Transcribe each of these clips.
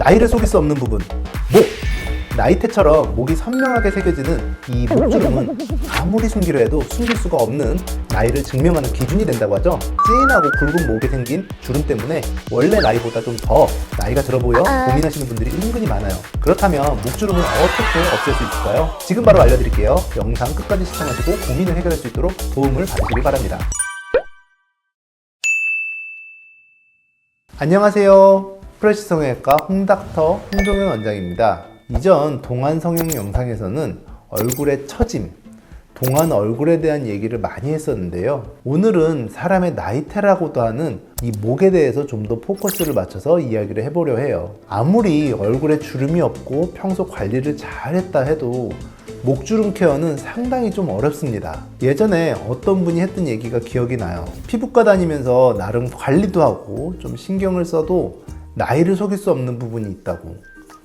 나이를 속일 수 없는 부분. 목. 나이테처럼 목이 선명하게 새겨지는 이 목주름은 아무리 숨기려 해도 숨길 수가 없는 나이를 증명하는 기준이 된다고 하죠. 찐하고 굵은 목에 생긴 주름 때문에 원래 나이보다 좀 더 나이가 들어 보여 고민하시는 분들이 은근히 많아요. 그렇다면 목주름을 어떻게 없앨 수 있을까요? 지금 바로 알려드릴게요. 영상 끝까지 시청하시고 고민을 해결할 수 있도록 도움을 받으시기 바랍니다. 안녕하세요. 프레시 성형외과 홍닥터 홍종현 원장입니다. 이전 동안 성형 영상에서는 얼굴의 처짐, 동안 얼굴에 대한 얘기를 많이 했었는데요. 오늘은 사람의 나이테라고도 하는 이 목에 대해서 좀 더 포커스를 맞춰서 이야기를 해보려 해요. 아무리 얼굴에 주름이 없고 평소 관리를 잘 했다 해도 목주름 케어는 상당히 좀 어렵습니다. 예전에 어떤 분이 했던 얘기가 기억이 나요. 피부과 다니면서 나름 관리도 하고 좀 신경을 써도 나이를 속일 수 없는 부분이 있다고.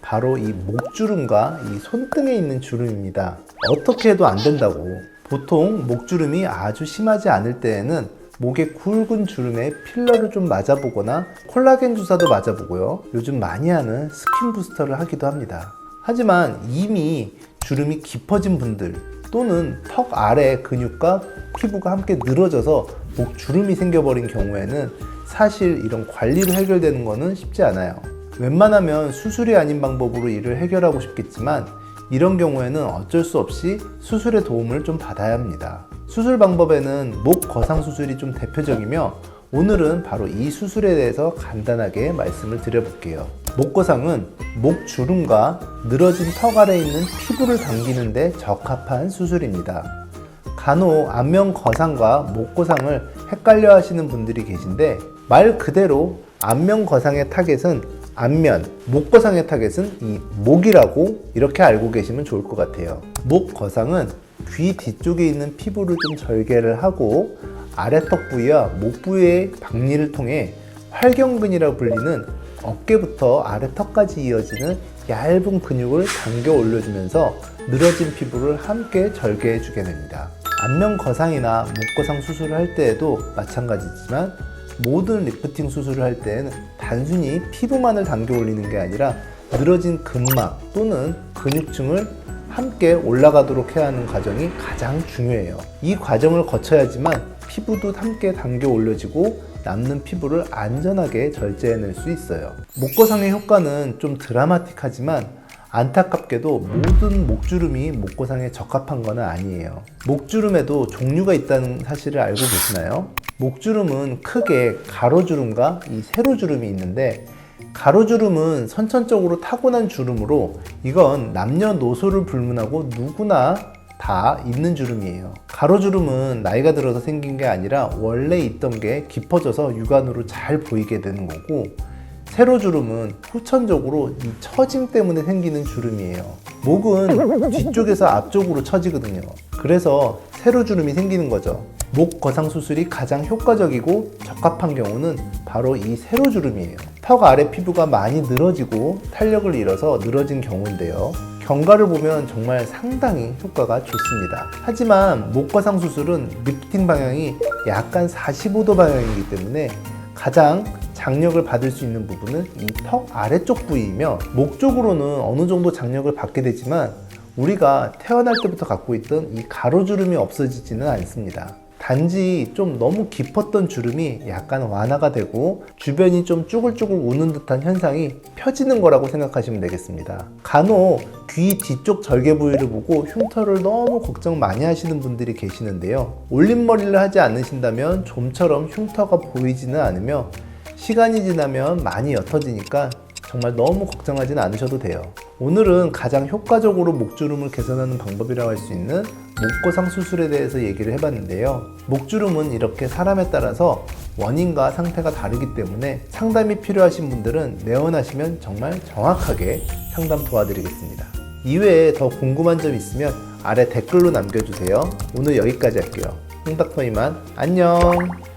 바로 이 목주름과 이 손등에 있는 주름입니다. 어떻게 해도 안 된다고. 보통 목주름이 아주 심하지 않을 때에는 목에 굵은 주름에 필러를 좀 맞아보거나 콜라겐 주사도 맞아보고요. 요즘 많이 하는 스킨 부스터를 하기도 합니다. 하지만 이미 주름이 깊어진 분들 또는 턱 아래 근육과 피부가 함께 늘어져서 목 주름이 생겨버린 경우에는 사실 이런 관리로 해결되는 것은 쉽지 않아요. 웬만하면 수술이 아닌 방법으로 이를 해결하고 싶겠지만 이런 경우에는 어쩔 수 없이 수술의 도움을 좀 받아야 합니다. 수술 방법에는 목 거상 수술이 좀 대표적이며 오늘은 바로 이 수술에 대해서 간단하게 말씀을 드려볼게요. 목거상은 목 주름과 늘어진 턱 아래 있는 피부를 당기는데 적합한 수술입니다. 간혹 안면 거상과 목 거상을 헷갈려 하시는 분들이 계신데 말 그대로 안면 거상의 타겟은 안면, 목 거상의 타겟은 이 목이라고 이렇게 알고 계시면 좋을 것 같아요. 목 거상은 귀 뒤쪽에 있는 피부를 좀 절개를 하고 아래턱 부위와 목 부위의 박리를 통해 활경근이라고 불리는 어깨부터 아래턱까지 이어지는 얇은 근육을 당겨 올려주면서 늘어진 피부를 함께 절개해 주게 됩니다. 안면 거상이나 목 거상 수술을 할 때에도 마찬가지지만 모든 리프팅 수술을 할 때에는 단순히 피부만을 당겨 올리는 게 아니라 늘어진 근막 또는 근육층을 함께 올라가도록 해야 하는 과정이 가장 중요해요. 이 과정을 거쳐야지만 피부도 함께 당겨 올려지고 남는 피부를 안전하게 절제해낼 수 있어요. 목거상의 효과는 좀 드라마틱하지만 안타깝게도 모든 목주름이 목거상에 적합한 것은 아니에요. 목주름에도 종류가 있다는 사실을 알고 계시나요? 목주름은 크게 가로주름과 이 세로주름이 있는데 가로주름은 선천적으로 타고난 주름으로 이건 남녀노소를 불문하고 누구나 다 있는 주름이에요. 가로주름은 나이가 들어서 생긴 게 아니라 원래 있던 게 깊어져서 육안으로 잘 보이게 되는 거고 세로주름은 후천적으로 이 처짐 때문에 생기는 주름이에요. 목은 뒤쪽에서 앞쪽으로 처지거든요. 그래서 세로주름이 생기는 거죠. 목 거상 수술이 가장 효과적이고 적합한 경우는 바로 이 세로주름이에요. 턱 아래 피부가 많이 늘어지고 탄력을 잃어서 늘어진 경우인데요. 경과를 보면 정말 상당히 효과가 좋습니다. 하지만 목 거상 수술은 리프팅 방향이 약간 45도 방향이기 때문에 가장 장력을 받을 수 있는 부분은 이 턱 아래쪽 부위이며 목 쪽으로는 어느 정도 장력을 받게 되지만 우리가 태어날 때부터 갖고 있던 이 가로주름이 없어지지는 않습니다. 단지 좀 너무 깊었던 주름이 약간 완화가 되고 주변이 좀 쭈글쭈글 우는 듯한 현상이 펴지는 거라고 생각하시면 되겠습니다. 간혹 귀 뒤쪽 절개 부위를 보고 흉터를 너무 걱정 많이 하시는 분들이 계시는데요. 올림머리를 하지 않으신다면 좀처럼 흉터가 보이지는 않으며 시간이 지나면 많이 옅어지니까 정말 너무 걱정하지는 않으셔도 돼요. 오늘은 가장 효과적으로 목주름을 개선하는 방법이라고 할 수 있는 목거상 수술에 대해서 얘기를 해봤는데요. 목주름은 이렇게 사람에 따라서 원인과 상태가 다르기 때문에 상담이 필요하신 분들은 내원하시면 정말 정확하게 상담 도와드리겠습니다. 이외에 더 궁금한 점 있으면 아래 댓글로 남겨주세요. 오늘 여기까지 할게요. 홍닥터이만 안녕!